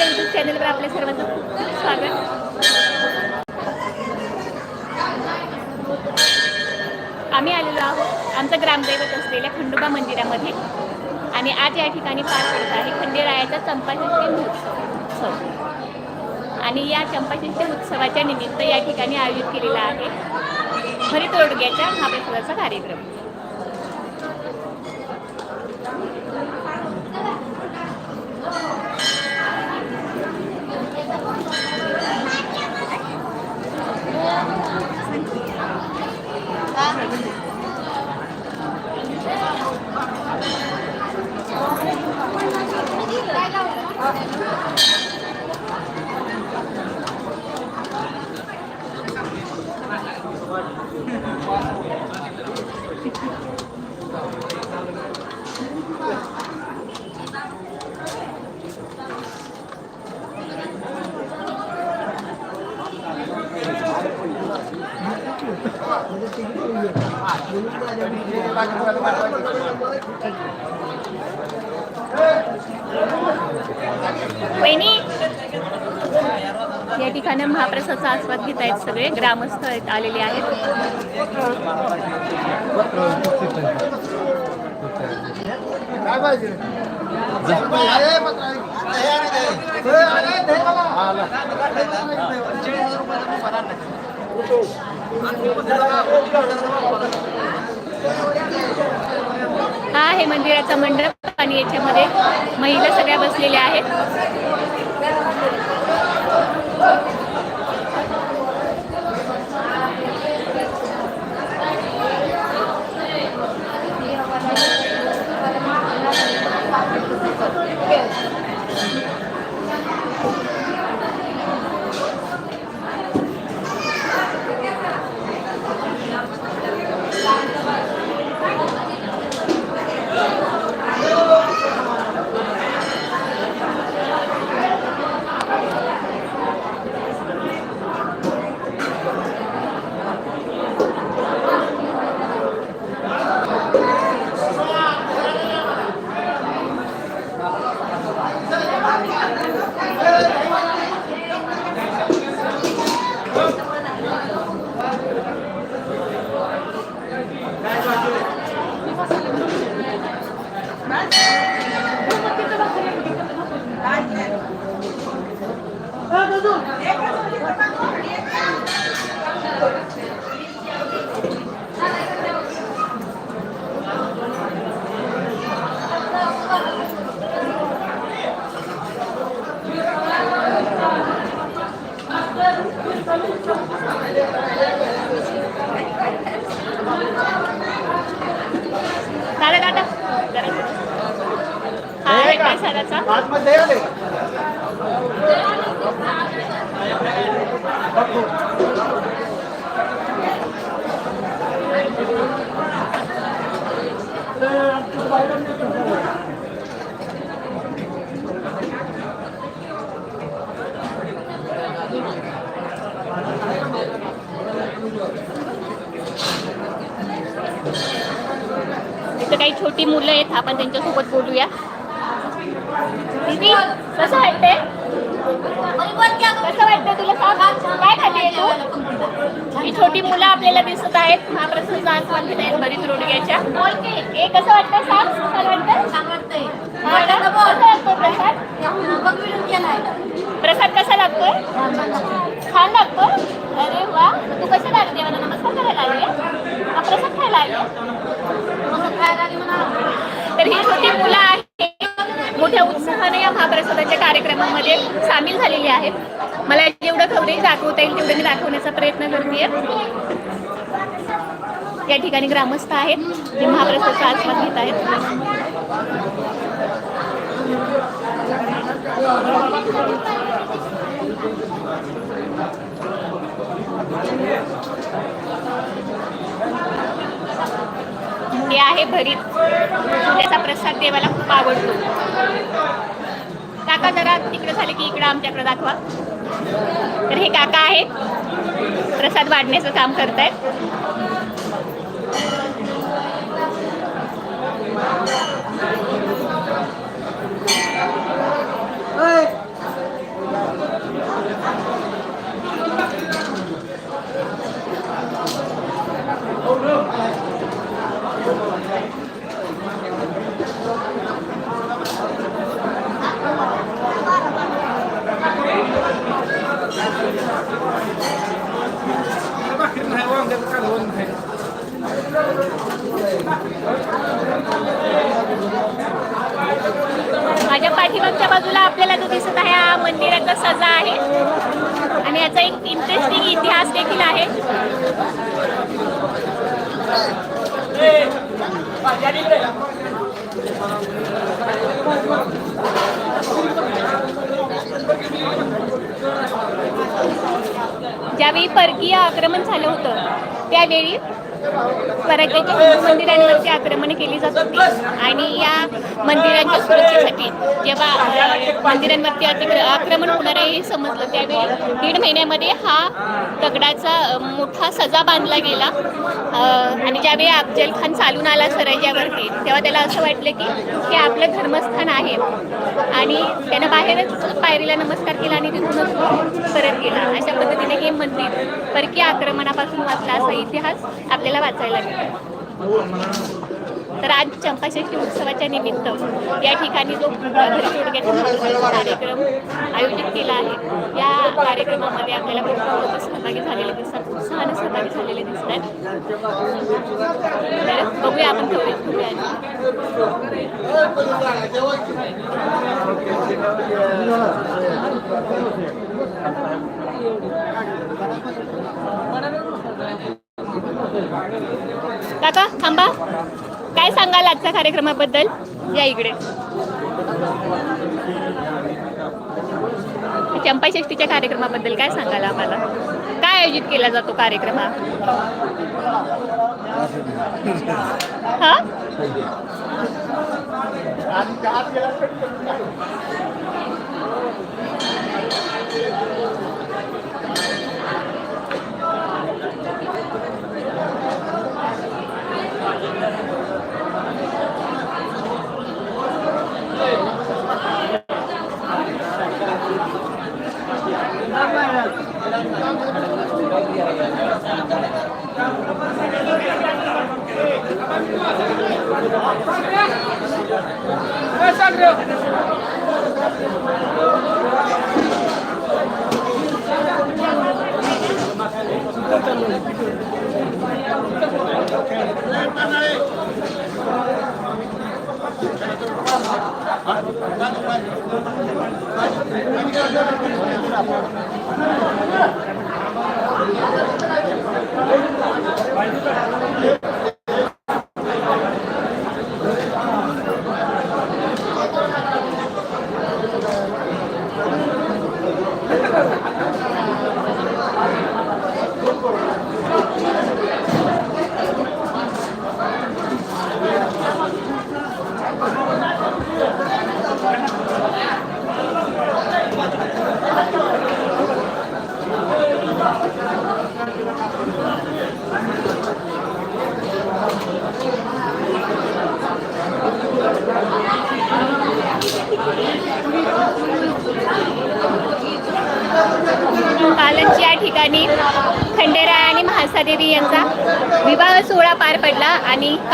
आमच्या युट्यूब चॅनलवर आपल्या सर्वांचं खूप खूप स्वागत. आम्ही आलेलो आहोत आमचं ग्रामदैवत असलेल्या खंडोबा मंदिरामध्ये आणि आज या ठिकाणी पार पडत आहे खंडेरायाचा चंपाषष्ठी महोत्सव आणि या चंपाषष्ठी उत्सवाच्या निमित्त या ठिकाणी आयोजित केलेला आहे हरित तोडग्याच्या महाप्रसादाचा कार्यक्रम वहिनी या ठिकाणी महाप्रसादचा आस्वाद घेत आहेत सगळे. ग्रामस्थ आलेले आहेत. हा आहे मंदिराचा मंडप आणि याच्यामध्ये महिला सगळ्या बसलेल्या आहेत. दादा दादा. जरा. हा आहे प्रसादाचा आतमध्ये आले इथं काही छोटी मुलं आहेत आपण त्यांच्यासोबत बोलूया. दीदी कसं वाटतंय? कसं वाटतंय तुला सांग काय खाते तू? ही छोटी मुलं आपल्याला दिसत आहेत. महाप्रसाद आस्वाद घेत आहेत बरीच रोडग्याच्या. हे कसं वाटतं सांग हा? कसा प्रसाद? प्रसाद कसा लागतोय? छान लागतो अरे वा. तू कशा लागते देवाला? नमस्कार करायला आली? आहे? हा प्रसाद खायला आली? आहे? तर ही छोटी मुलं आहेत. मोठ्या उत्साहाने या महाप्रसादाच्या कार्यक्रमामध्ये सामील झालेली आहेत मला जेवढं खवरे दाखवता येईल तेवढं मी दाखवण्याचा प्रयत्न करते या ठिकाणी ग्रामस्थ आहेत जे महाप्रसादाचा आस्वाद घेत आहेत. हे आहे भरीत. त्याचा प्रसाद देवाला खूप आवडतो. काका जरा तिकडे झाले की इकडं आमच्याकडे दाखवा. तर हे काका आहेत. प्रसाद वाढण्याचं काम करतायत. पाठीमागच्या बाजूला आपल्याला जो दिसत आहे हा मंदिराचा सजा आहे. आणि याचा एक इंटरेस्टिंग इतिहास देखील आहे. ज्यावेळी परकीय आक्रमण झालं होतं त्यावेळी परकीच्या हिंदू मंदिरांवरती आक्रमण केली जात होती. आणि या मंदिरांच्या सुरक्षेसाठी जेव्हा मंदिरांवरती अतिक्र- आक्रमण होणार आहे हे समजलं त्यावेळी दीड महिन्यामध्ये हा दगडाचा मोठा सजा बांधला गेला. आणि ज्यावेळी अफजल खान चालून आला सराज्यावरती तेव्हा त्याला असं वाटलं की हे आपलं धर्मस्थान आहे. आणि त्यानं बाहेरच पायरीला नमस्कार केला आणि तिथूनच परत गेला. अशा पद्धतीने हे मंदिर परकीय आक्रमणापासून वाचला असा इतिहास आपल्या आपल्याला वाचायला मिळतो. तर आज चंपाषष्ठी उत्सवाच्या निमित्त या ठिकाणी जो कार्यक्रम आयोजित केला आहे या कार्यक्रमामध्ये आपल्याला खूप लोक सहभागी झालेले दिसतात. उत्साहाने सहभागी झालेले दिसतात. तर बघूया आपण कवरेज करूया काका थांबा. काय सांगाल आजच्या कार्यक्रमाबद्दल? या इकडे. चंपाषष्टीच्या कार्यक्रमाबद्दल काय सांगाल आम्हाला? काय आयोजित केला जातो कार्यक्रम? हा हा?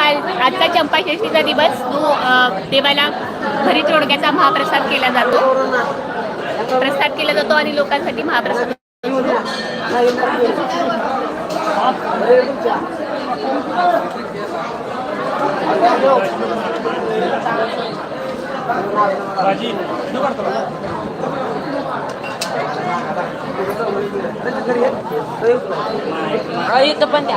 काल आजचा चंपाषष्ठीचा दिवस जो अ, देवाला घरी चोडक्याचा महाप्रसाद केला जातो. प्रसाद केला जातो आणि लोकांसाठी महाप्रसाद पण द्या.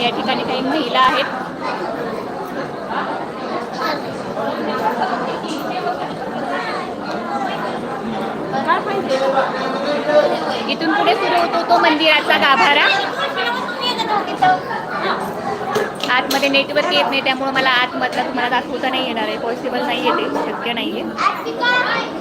या ठिकाणी काही महिला आहेत. इथून पुढे सुरू होतो तो मंदिराचा गाभारा. आतमध्ये नेटवर्क येत नाही त्यामुळे मला आतमधला तुम्हाला दाखवता नाही येणार आहे. पॉसिबल नाही आहे ते शक्य नाही आहे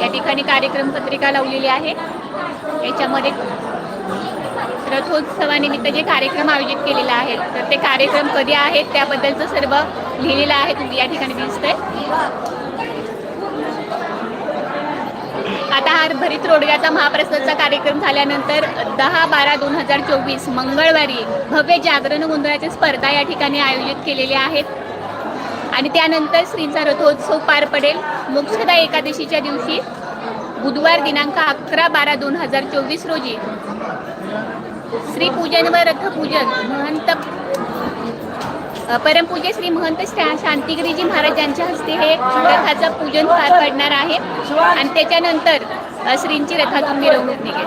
या ठिकाणी कार्यक्रम पत्रिका लावलेली आहे. याच्यामध्ये रथोत्सवानिमित्त जे कार्यक्रम आयोजित केलेले आहेत तर ते कार्यक्रम कधी आहेत त्याबद्दलचं सर्व लिहिलेलं आहे तुम्ही या ठिकाणी दिसतंय. आता हा भरीत रोडग्याचा महाप्रसादचा कार्यक्रम झाल्यानंतर दहा बारा दोन हजार चोवीस मंगळवारी भव्य जागरण गोंधळाची स्पर्धा या ठिकाणी आयोजित केलेल्या आहेत. आणि त्यानंतर श्रींचा रथोत्सव पार पडेल. मोक्षदा एकादशीच्या दिवशी बुधवार दिनांक अकरा बारा दोन हजार चोवीस रोजी श्रीपूजन व रथपूजन महंत परमपूज्य श्री महंत शा- शांतिगिरीजी महाराजांच्या हस्ते हे रथाचं पूजन पार पडणार आहे. आणि त्याच्यानंतर श्रींची रथातून मिरवणूक निघेल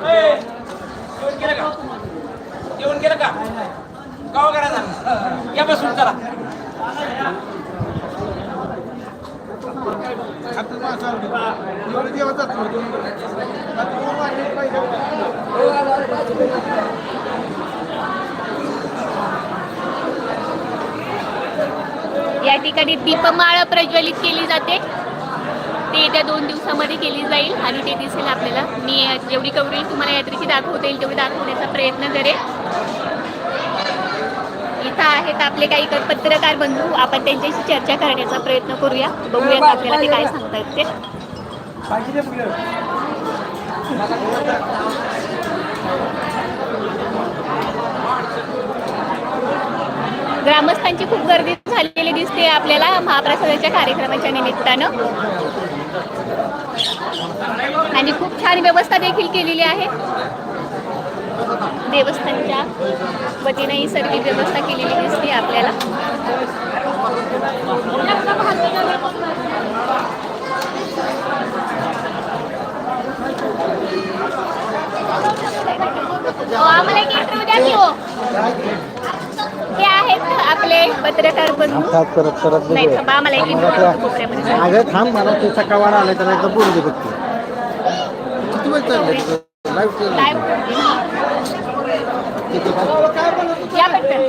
जेवण केलं का जेवण केलं का गावा करायचा या बसून चला या ठिकाणी दीपमाळ प्रज्वलित केली जाते ते येत्या दोन दिवसामध्ये केली जाईल आणि ते दिसेल आपल्याला मी जेवढी कवरेज तुम्हाला यात्रेची दाखवता येईल तेवढी दाखवण्याचा प्रयत्न करेन. इथं आहेत आपले काही पत्रकार बंधू. आपण त्यांच्याशी चर्चा करण्याचा प्रयत्न करूया. बघूया आपल्याला ते काय सांगतात ते. ग्रामस्थांची खूप गर्दी झालेली दिसते आपल्याला महाप्रसादाच्या कार्यक्रमाच्या निमित्तानं. आणि खूप छान व्यवस्था देखील केलेली आहे. देवस्थानच्या वतीने ही सर्व व्यवस्था केलेली दिसते आपल्याला हो, आम्हाला एक इंटरव्ह्यू द्या की हो. हे आहेत आपले पत्रकार बंधू थांब परत परत नाही बघूया. थांबा आम्हाला एक इंटरव्ह्यू द्या कोपऱ्यामध्ये. अगं थांब मला ते सकाळ त्याला एकदा बोलू दे बघते किती वेळ चाललंय लाईव्ह. या पटकन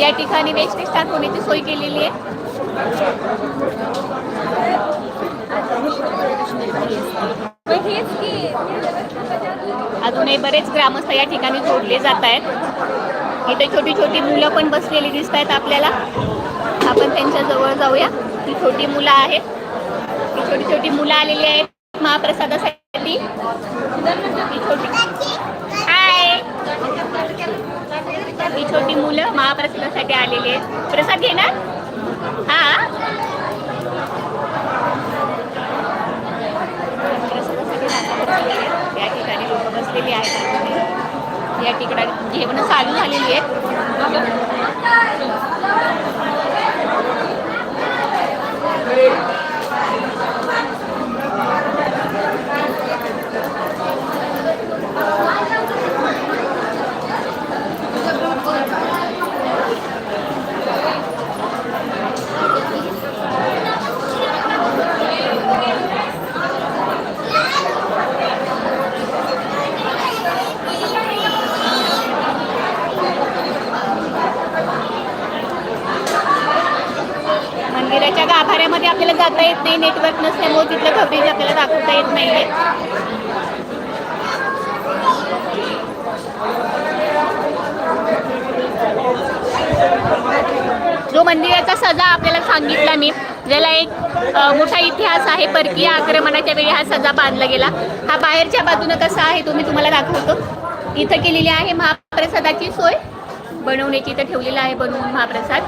या ठिकाणी वेस्टेज टाकवण्याची सोय केलेली आहे. अजूनही बरेच ग्रामस्थ या ठिकाणी जोडले जात आहेत. इथे छोटी छोटी मुलं पण बसलेली दिसत आहेत आपल्याला. आपण त्यांच्या जवळ जाऊया. ही छोटी मुलं आहेत. ही छोटी छोटी मुलं आलेली आहेत महाप्रसादासाठी. छोटी हाय ही छोटी मुलं महाप्रसादासाठी आलेली आहेत. प्रसाद घेणार हा. या ठिकाणी लोक बसलेली आहेत. या ठिकाणी जेवण चालू झालेली आहेत. ঠিক त्याच्या गाभाऱ्यामध्ये आपल्याला जाता येत नाही नेटवर्क नसल्यामुळे तिथलं कव्हरेज आपल्याला दाखवता येत नाहीये. जो मंदिराचा सजा आपल्याला सांगितला मी ज्याला एक मोठा इतिहास आहे परकीय आक्रमणाच्या वेळी हा सजा बांधला गेला. हा बाहेरच्या बाजूनं कसा आहे तो मी तुम्हाला दाखवतो. इथं केलेली आहे महाप्रसादाची सोय. बनवण्याची इथं ठेवलेला आहे बनवून महाप्रसाद.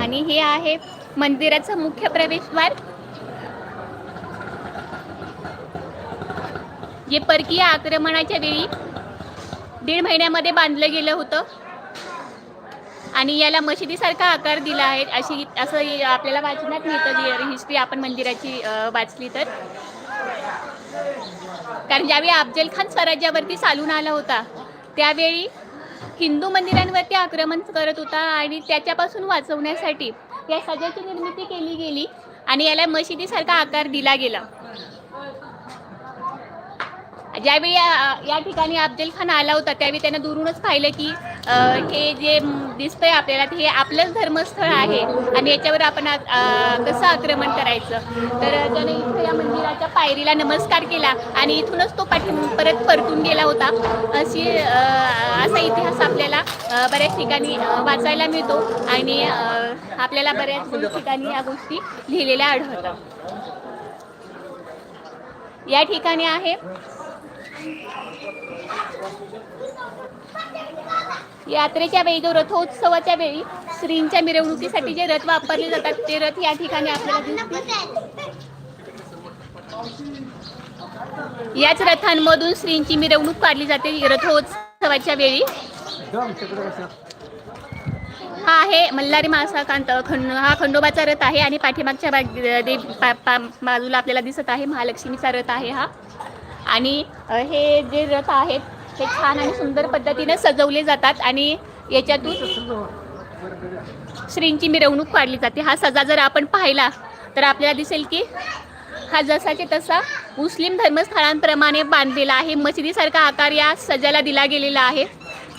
आणि हे आहे मंदिराचं मुख्य प्रवेशद्वार. जे परकीय आक्रमणाच्या वेळी दीड महिन्यामध्ये बांधलं गेलं होतं. आणि याला मशिदीसारखा आकार दिला आहे. अशी असं आपल्याला वाचनात मिळतं. हिस्ट्री आपण मंदिराची वाचली तर. कारण ज्यावेळी अफजल खान स्वराज्यावरती चालून आला होता त्यावेळी हिंदू मंदिरांवरती आक्रमण करत होता आणि त्याच्यापासून वाचवण्यासाठी या सगळ्याची निर्मिती केली गेली आणि याला मशिदीसारखा आकार दिला गेला. ज्यावेळी या ठिकाणी अफजल खान आला होता त्यावेळी त्यानं दुरूनच पाहिलं की हे जे दिसतंय आपल्याला हे आपलंच धर्मस्थळ आहे आणि याच्यावर आपण कसं आक्रमण करायचं? तर त्याने इथं या मंदिराच्या पायरीला नमस्कार केला आणि इथूनच तो पाठी परत परतून गेला होता. अशी असा इतिहास आपल्याला बऱ्याच ठिकाणी वाचायला मिळतो आणि आपल्याला बऱ्याच ठिकाणी या गोष्टी लिहिलेल्या आढळतात. या ठिकाणी आहे यात्रेच्या वेळी जो रथोत्सवाच्या वेळी श्रींच्या मिरवणुकीसाठी जे रथ वापरले जातात ते रथ या ठिकाणी आपल्याला याच रथांमधून श्रींची मिरवणूक काढली जाते. रथोत्सवाच्या वेळी हा आहे मल्हारी मासाकांत खंड हा खंडोबाचा रथ आहे आणि पाठीमागच्या बाजूला आपल्याला दिसत आहे. महालक्ष्मीचा रथ आहे हा. आणि हे जे रथ आहेत हे छान आणि सुंदर पद्धतीने सजवले जातात आणि याच्यातून श्रींची मिरवणूक काढली जाते. हा सजा जर आपण पाहिला तर आपल्याला दिसेल की हा जसाचे तसा मुस्लिम धर्मस्थळांप्रमाणे बांधलेला आहे. मशिदीसारखा आकार या सजाला दिला गेलेला आहे.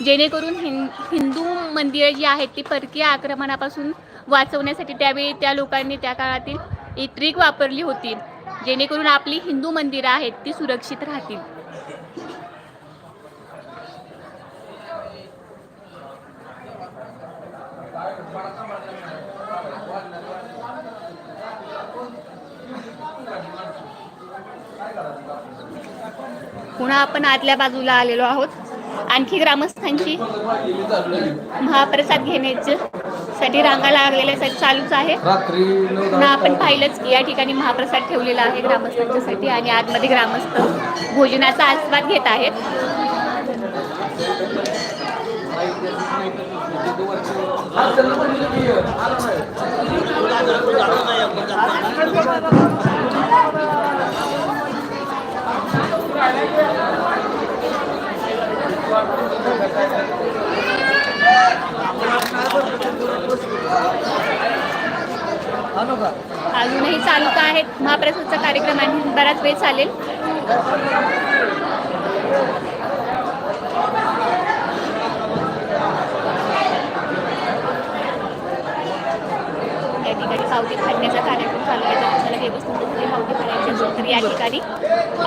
जेणेकरून हिं हिंदू मंदिरं जी आहेत ती परकीय आक्रमणापासून वाचवण्यासाठी त्यावेळी त्या लोकांनी त्या काळातील इत्रिक वापरली होती. जेणेकरून आपली हिंदू मंदिरं आहेत ती सुरक्षित राहतील. पुन्हा आपण आतल्या बाजूला आलेलो आहोत. आणखी ग्रामस्थांची महाप्रसाद घेण्याचे साठी रांगा लागलेल्या साठी चालूच आहे. पुन्हा आपण पाहिलंच की या ठिकाणी महाप्रसाद ठेवलेला आहे ग्रामस्थांच्यासाठी आणि आतमध्ये ग्रामस्थ भोजनाचा आस्वाद घेत आहेत. अजूनही चालूच आहेत महाप्रसादचा कार्यक्रम आणि बराच वेळ चालेल. या ठिकाणी पावती फाडण्याचा कार्यक्रम चालू आहे. आपल्याला हे व्यवस्थित पावती फाडायची असेल तर या ठिकाणी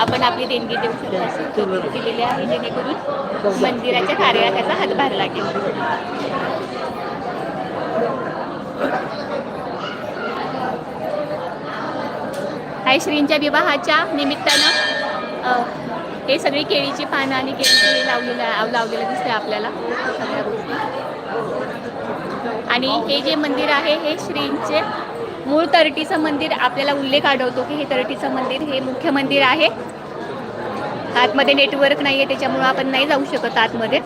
आपण आपली देणगी देऊ शकतो. दिलेली आहे जेणेकरून मंदिराच्या कार्याला त्याचा हातभार लागेल. हाय श्रींच्या विवाहाच्या निमित्तानं हे सगळी केळीची पानं आणि केळीचे लावलेलं लावलेलं दिसते आपल्याला. सगळ्या गोष्टी आणि हे जे मंदिर आहे हे श्रींचे मूळ तरटीचं मंदिर आपल्याला उल्लेख आढळतो की हे तरटीचं मंदिर हे मुख्य मंदिर आहे. आतमध्ये नेटवर्क नाही आहे त्याच्यामुळं आपण नाही जाऊ शकत आतमध्ये.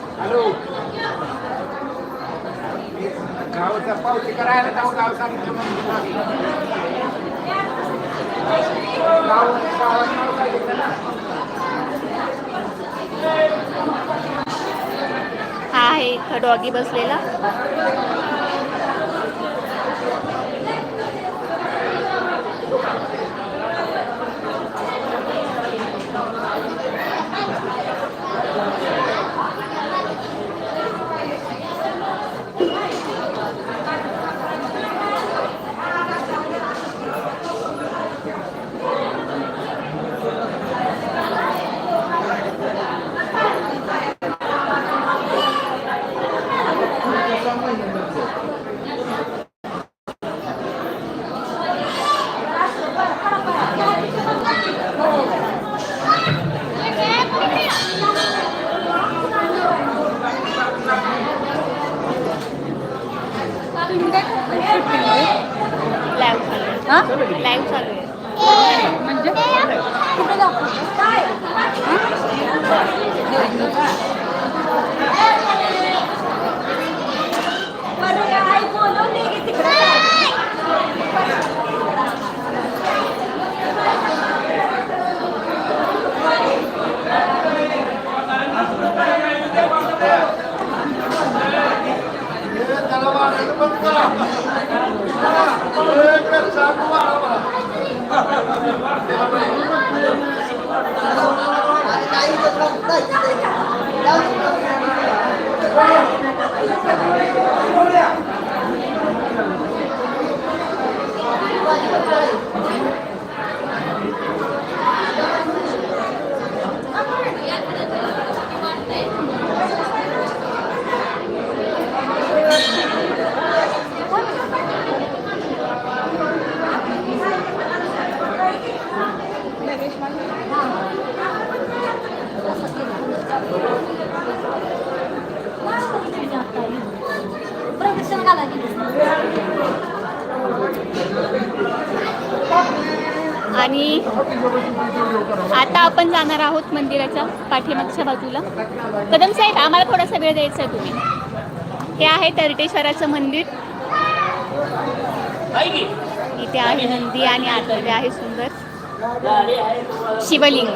हा आहे इथं डॉगी बसलेला. आहे लाईव्ह चालू आहे. आणि आता आपण जाणार आहोत मंदिराच्या पाठीमागच्या बाजूला. कदम साहेब आम्हाला थोडासा वेळ द्यायचा आहे तुम्ही. हे आहे तरटेश्वराचं मंदिर. इथे आहे नंदी आणि आतर्वे आहे सुंदर. शिवलिंग.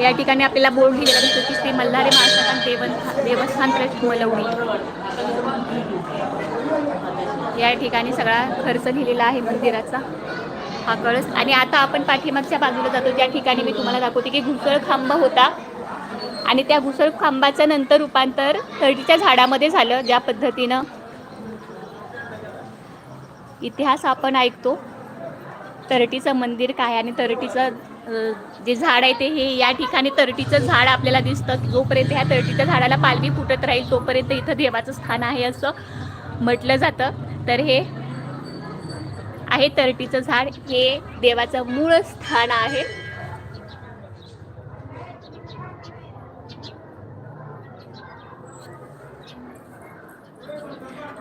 या ठिकाणी आपल्याला बोर्ड लिहिलेला दिसतो की श्री मल्हारी महाराष्ट्रात देवन देवस्थान ट्रस्ट मलवणी या ठिकाणी सगळा खर्च लिहिलेला आहे मंदिराचा. हा कळस आणि आता आपण पाठीमागच्या बाजूला जातो. ज्या ठिकाणी मी तुम्हाला दाखवते की घुसळ खांब होता. आणि त्या घुसळ खांबाचं नंतर रूपांतर तळटीच्या झाडामध्ये झालं ज्या पद्धतीनं इतिहास आपण ऐकतो. तरटीचं मंदिर काय आणि तरटीचं जे झाड आहे ते हे या ठिकाणी तरटीचं झाड आपल्याला दिसतं. जोपर्यंत ह्या तरटीच्या झाडाला पालवी फुटत राहील तोपर्यंत इथं देवाचं स्थान आहे असं म्हटलं जातं. तर हे आहे तरटीचं झाड. हे देवाचं मूळ स्थान आहे.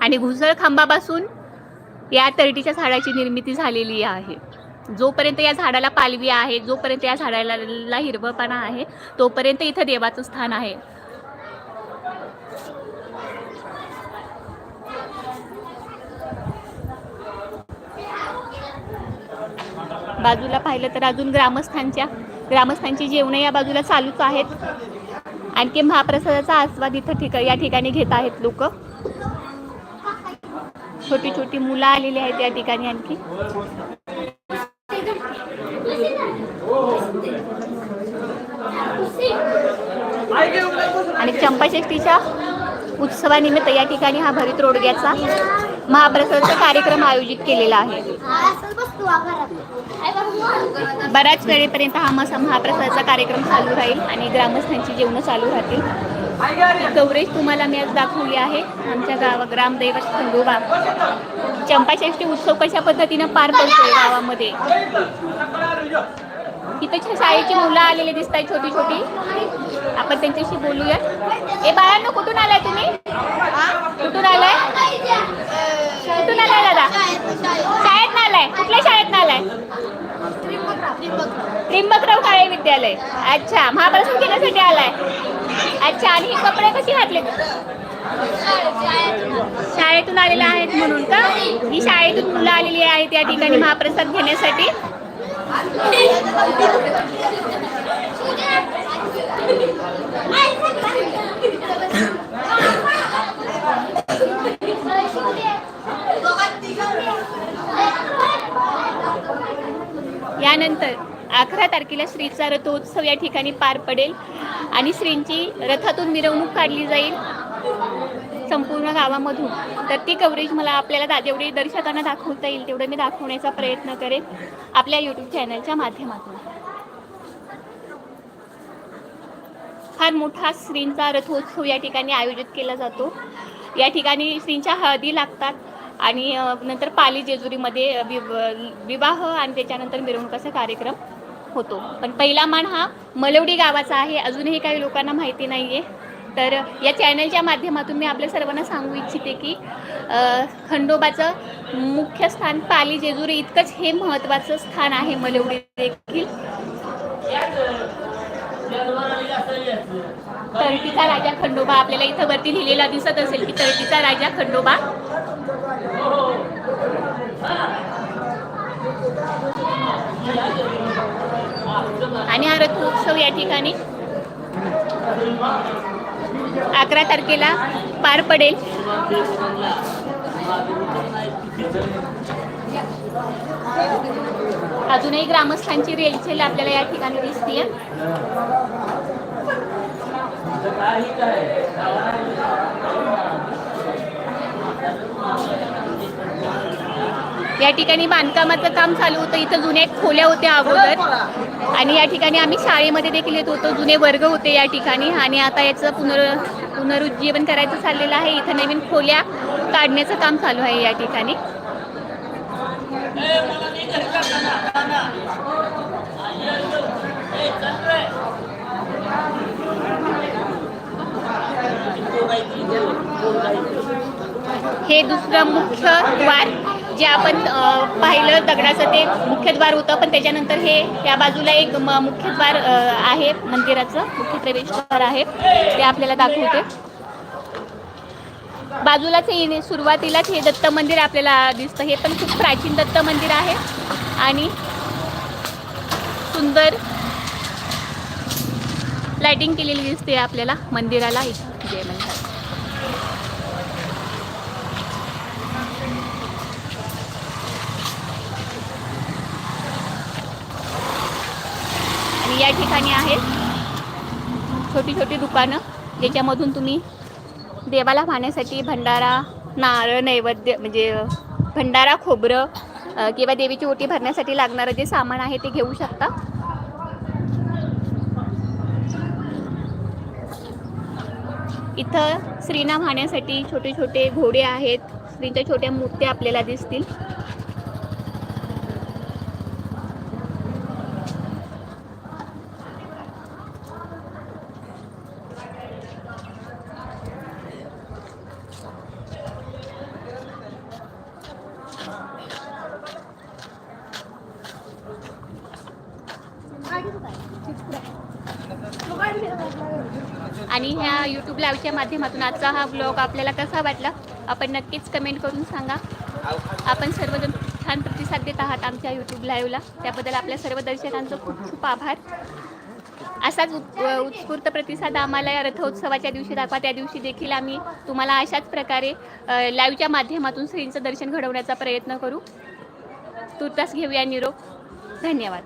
आणि घुसळ खांबापासून या तरटीच्या झाडाची निर्मिती झालेली आहे. जोपर्यंत या झाडाला पालवी आहे जोपर्यंत या झाडाला हिरवपणा आहे तोपर्यंत इथं देवाचं स्थान आहे. बाजूला पाहिलं तर अजून ग्रामस्थांच्या ग्रामस्थांची जेवणं या बाजूला चालूच आहेत. आणखी महाप्रसादाचा आस्वाद इथं ठिका या ठिकाणी घेत आहेत लोक. छोटी छोटी मुलं आलेली आहेत या ठिकाणी आणखी. आणि उत्सवानिमित्त या ठिकाणी हा भरीत रोडग्याचा महाप्रसादाचा कार्यक्रम आयोजित केलेला आहे. बऱ्याच वेळेपर्यंत हा मसा महाप्रसादाचा कार्यक्रम चालू राहील आणि ग्रामस्थांची जेवणं चालू राहतील. कवरेज तुम्हाला मी आज दाखवली आहे आमच्या गाव ग्रामदैवत खंडोबा. चंपाषष्ठी उत्सव कशा पद्धतीनं पार पडतोय गावामध्ये? इथे शाळेची मुलं आलेली दिसत आहेत छोटी छोटी. आपण त्यांच्याशी बोलूया. ए बाळांनो कुठून आलाय तुम्ही? कुठून आलाय? कुठून आलाय दादा? शाळेत आलाय. कुठल्या शाळेत आलाय? त्रिंबकराव काळे विद्यालय. अच्छा महाप्रसाद घेण्यासाठी आलाय. अच्छा आणि हे कपडे कशी घातले? शाळेतून आलेल्या आहेत म्हणून का? ही शाळेतून मुलं आलेली आहेत या ठिकाणी महाप्रसाद घेण्यासाठी. यानंतर अकरा तारखेला श्रीचा रथोत्सव या ठिकाणी पार पडेल आणि श्रींची रथातून मिरवणूक काढली जाईल. संपूर्ण गावामधून. तर ती कव्हरेज मला आपल्याला दा- जेवढी दर्शकांना दाखवता येईल तेवढं मी दाखवण्याचा प्रयत्न करेन आपल्या यूट्यूब चॅनलच्या माध्यमातून. फार मोठा श्रींचा रथोत्सव या ठिकाणी आयोजित केला जातो. या ठिकाणी श्रींच्या हळदी लागतात आणि नंतर पाली जेजुरीमध्ये विव- विवाह आणि त्याच्यानंतर मिरवणुकाचा कार्यक्रम होतो. पण पहिला मान हा मलवडी गावाचा आहे. अजूनही काही लोकांना माहिती नाही आहे तर या चॅनलच्या माध्यमातून मी आपल्या सर्वांना सांगू इच्छिते की खंडोबाचं मुख्य स्थान पाली जेजुरी इतकंच हे महत्त्वाचं स्थान आहे मलवडी देखील. तळटीचा राजा खंडोबा आपल्याला इथं वरती लिहिलेला दिसत असेल की तळटीचा राजा खंडोबा. आणि हा रथोत्सव या ठिकाणी. अकरा तारखेला पार पडेल. अजूनही ग्रामस्थांची रेलचेल आपल्याला या ठिकाणी दिसतीये. या ठिकाणी बांधकामाचं काम चालू होतं. इथं जुन्या खोल्या होत्या अगोदर. आणि या ठिकाणी आम्ही शाळेमध्ये देखील येत होतो. जुने वर्ग होते या ठिकाणी. आणि आता याचं पुनर पुनरुज्जीवन करायचं चाललेलं आहे. इथं नवीन खोल्या काढण्याचं काम चालू आहे या ठिकाणी. हे दुसरं मुख्य द्वार जे आपण पाहिलं दगडाचं ते मुख्य द्वार होतं पण त्याच्यानंतर हे या बाजूला एक म- मुख्य द्वार आहे मंदिराचं मुख्य प्रवेशद्वार आहे ते आपल्याला दाखवते. बाजूलाच येणे सुरुवातीलाच हे दत्त मंदिर आपल्याला दिसतं. हे पण खूप प्राचीन दत्त मंदिर आहे आणि सुंदर लाइटिंग केलेली दिसते आपल्याला मंदिराला. जय मंदिर या ठिकाणी आहेत. छोटी छोटी दुकानं ज्याच्यामधून तुम्ही देवाला पाहण्यासाठी भंडारा नारळ नैवेद्य म्हणजे भंडारा खोबरं किंवा देवीची ओटी भरण्यासाठी लागणारं जे सामान आहे ते घेऊ शकता. इथं श्रीना वाहण्यासाठी छोटे छोटे घोडे आहेत. श्रींच्या छोट्या मूर्त्या आपल्याला दिसतील आणि ह्या यूट्यूब लाईव्हच्या माध्यमातून आजचा हा ब्लॉग आपल्याला कसा वाटला आपण नक्कीच कमेंट करून सांगा. आपण सर्वजण छान प्रतिसाद देत आहात आमच्या यूट्यूब लाईव्हला त्याबद्दल आपल्या सर्व दर्शकांचं खूप खूप आभार. असाच उत् उत्स्फूर्त प्रतिसाद आम्हाला या रथोत्सवाच्या दिवशी दाखवा. त्या दिवशी देखील आम्ही तुम्हाला अशाच प्रकारे लाईव्हच्या माध्यमातून श्रींचं दर्शन घडवण्याचा प्रयत्न करू. तुर्तास घेऊया निरोप. धन्यवाद.